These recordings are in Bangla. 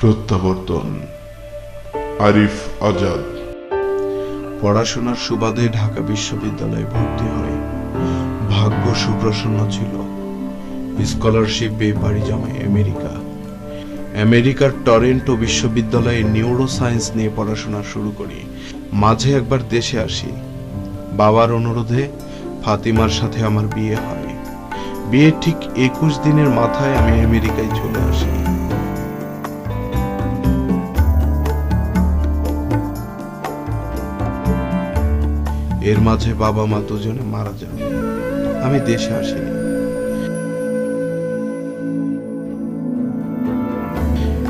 প্রত্যাবর্তন। আরিফ আজাদ। পড়াশোনার সুবাদে ঢাকা বিশ্ববিদ্যালয়ে ভর্তি হয়। ভাগ্য সুপ্রসন্ন ছিল। স্কলারশিপ পেয়ে বাড়ি জমায় আমেরিকা। আমেরিকার টরেন্টো বিশ্ববিদ্যালয়ে নিউরো সায়েন্স নিয়ে পড়াশোনা শুরু করি। মাঝে একবার দেশে আসি। বাবার অনুরোধে ফাতিমার সাথে আমার বিয়ে হয়। বিয়ে ঠিক একুশ দিনের মাথায় আমি আমেরিকায় চলে আসি। এর মাঝে বাবা মা দুজনে মারা যান। আমি দেশে আসিনি।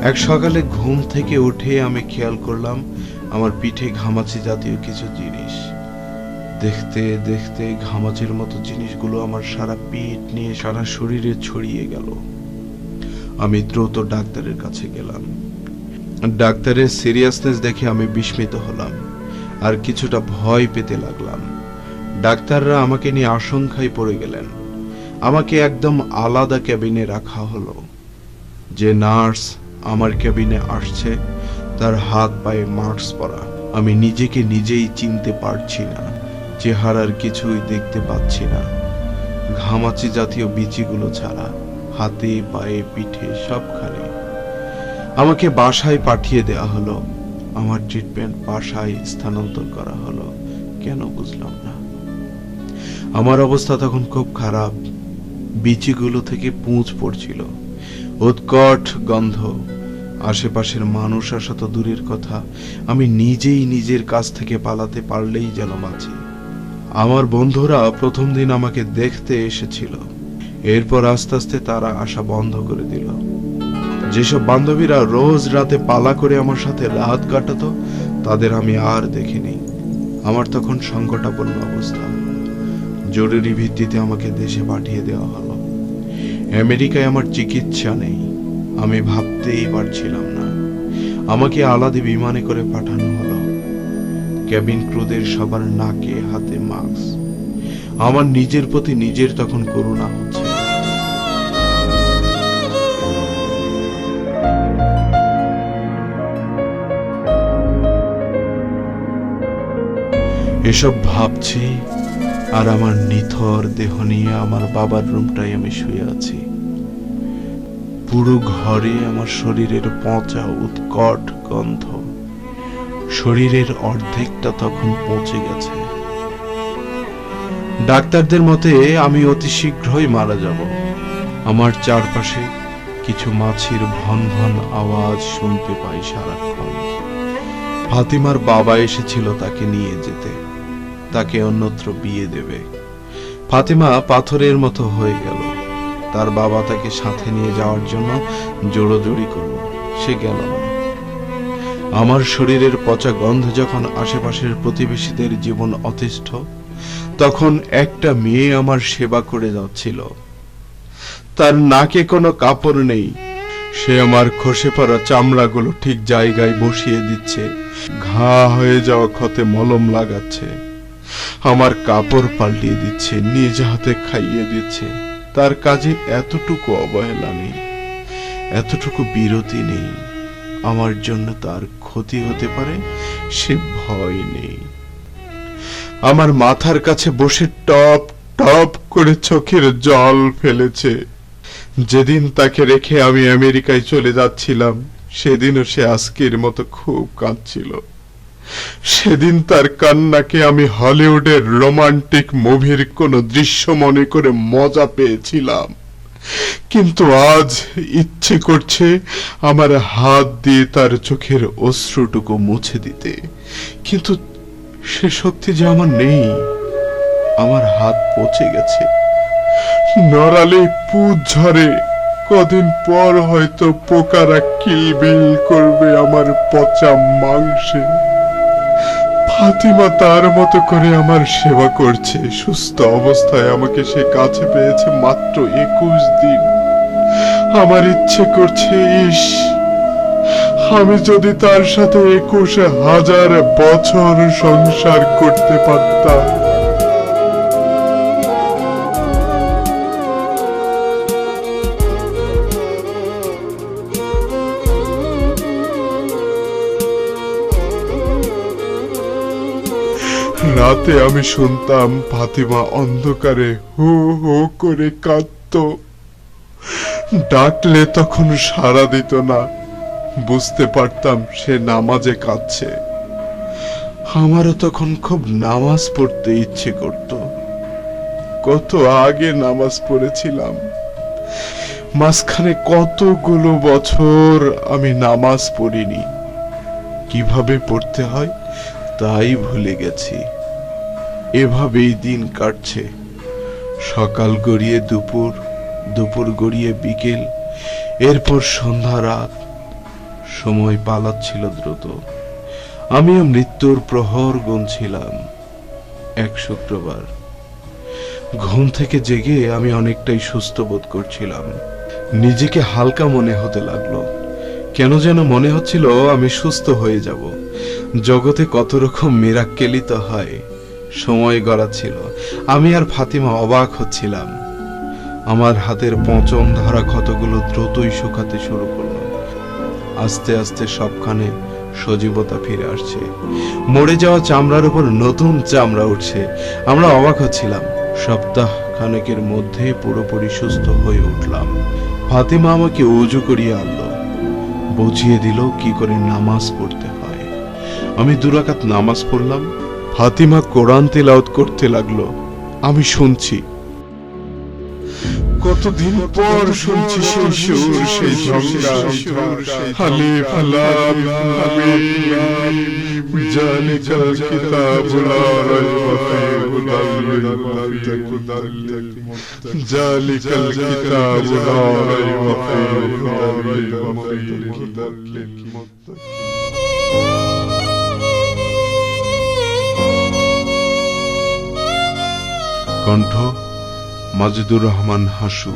এক সকালে ঘুম থেকে উঠে আমি খেয়াল করলাম আমার পিঠে ঘামাচি জাতীয় কিছু জিনিস। দেখতে দেখতে ঘামাচির মতো জিনিসগুলো আমার সারা পিঠ নিয়ে সারা শরীরে ছড়িয়ে গেল। আমি দ্রুত ডাক্তারের কাছে গেলাম। ডাক্তারের সিরিয়াসনেস দেখে আমি বিস্মিত হলাম। আর কিছুটা ভয় পেতে লাগলাম। ডাক্তাররা আমাকে নিয়ে আশঙ্কায় পড়ে গেলেন। আমাকে একদম আলাদা ক্যাবিনে রাখা হলো। যে নার্স আমার ক্যাবিনে আসছে, তার হাত পায়ে মাস্ক পরা। আমি নিজেকে নিজেই চিনতে পারছি না, চেহারার কিছুই দেখতে পাচ্ছি না। ঘামাচি জাতীয় বিচিগুলো ছাড়া, হাতে, পায়ে, পিঠে সবখানে। আমাকে বাসায় পাঠিয়ে দেওয়া হলো। আমার ট্রিটমেন্ট বাসায় স্থানান্তর করা হলো। কেন বুঝলাম না। আমার অবস্থা তখন খুব খারাপ। বিচিগুলো থেকে পুঁজ পড়ছিল। উৎকট গন্ধ। আশেপাশের মানুষ আসা তো দূরের কথা। আমি নিজেই নিজের কাছ থেকে পালাতে পারলেই যেন বাঁচি। আমার বন্ধুরা প্রথম দিন আমাকে দেখতে এসেছিল। এরপর আস্তে আস্তে তারা আসা বন্ধ করে দিল। যেসব বান্ধবীরা রোজ রাতে পালা করে আমার সাথে রাত কাটাতো, তাদের আমি আর দেখিনি। আমার তখন সংকটাপন্ন অবস্থা। জরুরি ভিত্তিতে আমাকে দেশে পাঠিয়ে দেওয়া হলো। আমেরিকায় আমার চিকিৎসা নেই। আমি ভাবতেই পারছিলাম না। আমাকে আলাদা বিমানে করে পাঠানো হলো। ক্যাবিন ক্রুদের সবার নাকে হাতে মাস্ক। আমার নিজের প্রতি নিজের তখন করুণা হচ্ছে। এসব ভাবছি আর আমার নিথর দেহ নিয়ে আমার বাবার রুমটাই আমি শুয়ে আছি। পুরো ঘরে আমার শরীরের পচা, উৎকট গন্ধ। শরীরের অর্ধেকটা তখন পচে গেছে। ডাক্তারদের মতে আমি অতি শীঘ্রই মারা যাব। আমার চারপাশে কিছু মাছির ভন ভন আওয়াজ শুনতে পাই সারাক্ষণ। ফাতিমার বাবা এসেছিল তাকে নিয়ে যেতে। তাকে অন্যত্র বিয়ে দেবে। ফাতিমা পাথরের মতো হয়ে গেল। তার বাবা তাকে সাথে নিয়ে যাওয়ার জন্য জোড়োজোড়ি করল। সে গেল না। আমার শরীরের পচা গন্ধ যখন আশেপাশের প্রতিবেশীদের জীবন অতিষ্ঠ, তখন একটা মেয়ে আমার সেবা করে যাচ্ছিল। তার নাকে কোনো কাপড় নেই। সে আমার খসে পড়া চামড়াগুলো ঠিক জায়গায় বসিয়ে দিচ্ছে। ঘা হয়ে যাওয়া ক্ষতে মলম লাগাচ্ছে। আমার কাপড় পাল্টিয়ে দিচ্ছে, নিজ হাতে খাইয়ে দিচ্ছে। তার কাজে এতটুকু অবহেলা নেই, এতটুকু বিরতি নেই। আমার জন্য তার ক্ষতি হতে পারে সে ভয় নেই। আমার মাথার কাছে বসে টপ টপ করে চোখের জল ফেলেছে। যেদিন তাকে রেখে আমি আমেরিকায় চলে যাচ্ছিলাম, সেদিনও সে আজকের মতো খুব কাঁদছিল। সেদিন তার কান্নাকে আমি হলিউডের রোমান্টিক মুভির কোনো দৃশ্য মনে করে মজা পেয়েছিলাম। কিন্তু আজ ইচ্ছে করছে আমার হাত দিয়ে তার চোখের অশ্রুটুকু মুছে দিতে। কিন্তু সে শক্তি যে আমার নেই, আমার হাত পচে গেছে। নড়ালে পুজ ঝরে, কদিন পর হয়তো পোকারা কিলবিল করবে আমার পচা মাংসে। ফাতিমা তার মতো করে আমার সেবা করছে। সুস্থ অবস্থায় আমাকে সে কাছে পেয়েছে মাত্র একুশ দিন। আমার ইচ্ছে করছে, ইস, আমি যদি তার সাথে একুশ হাজার বছর সংসার করতে পারতাম। রাতে আমি শুনতাম ফাতিমা অন্ধকারে হো হো করে কাঁদতো। ডাকলে তখন সাড়া দিত না। বুঝতে পারতাম সে নামাজে কাঁদছে। আমারও তখন খুব নামাজ পড়তে ইচ্ছে করত। কত আগে নামাজ পড়েছিলাম। মাঝখানে কতগুলো বছর আমি নামাজ পড়িনি। কীভাবে পড়তে হয় তাই ভুলে গেছি। এভাবেই দিন কাটছে। সকাল গড়িয়ে দুপুর দুপুর গড়িয়ে বিকেল, এরপর সন্ধ্যা রাত। সময় পালাচ্ছিল দ্রুত। আমিও মৃত্যুর প্রহর গুনছিলাম এক শুক্রবার। ঘুম থেকে জেগে আমি অনেকটাই সুস্থ বোধ করছিলাম। নিজেকে হালকা মনে হতে লাগল। কেন যেন মনে হচ্ছিল আমি সুস্থ হয়ে যাব। জগতে কত রকম মিরাক্কেলই তো হয়। সময় গড়াচ্ছিল। আমি আর ফাতিমা অবাক হচ্ছিলাম। আমার হাতের পচন ধরা ক্ষতগুলো দ্রুতই শুকাতে শুরু করল। আস্তে আস্তে সবখানে সজীবতা ফিরে আসছে। মরে যাওয়া চামড়ার উপর নতুন চামড়া উঠছে। আমরা অবাক হচ্ছিলাম। সপ্তাহ খানেকের মধ্যে পুরোপুরি সুস্থ হয়ে উঠলাম। ফাতিমা আমাকে উজু করিয়ে আনলো। বুঝিয়ে দিল কি করে নামাজ পড়তে হয়। আমি দুরাকাত নামাজ পড়লাম। ফাতিমা কোরআন তেলাওয়াত করতে লাগল আমি শুনছি কতদিন পর শুনছি সেই সুর সেই হালিফ কণ্ঠ মাজিদুর রহমান হাসু।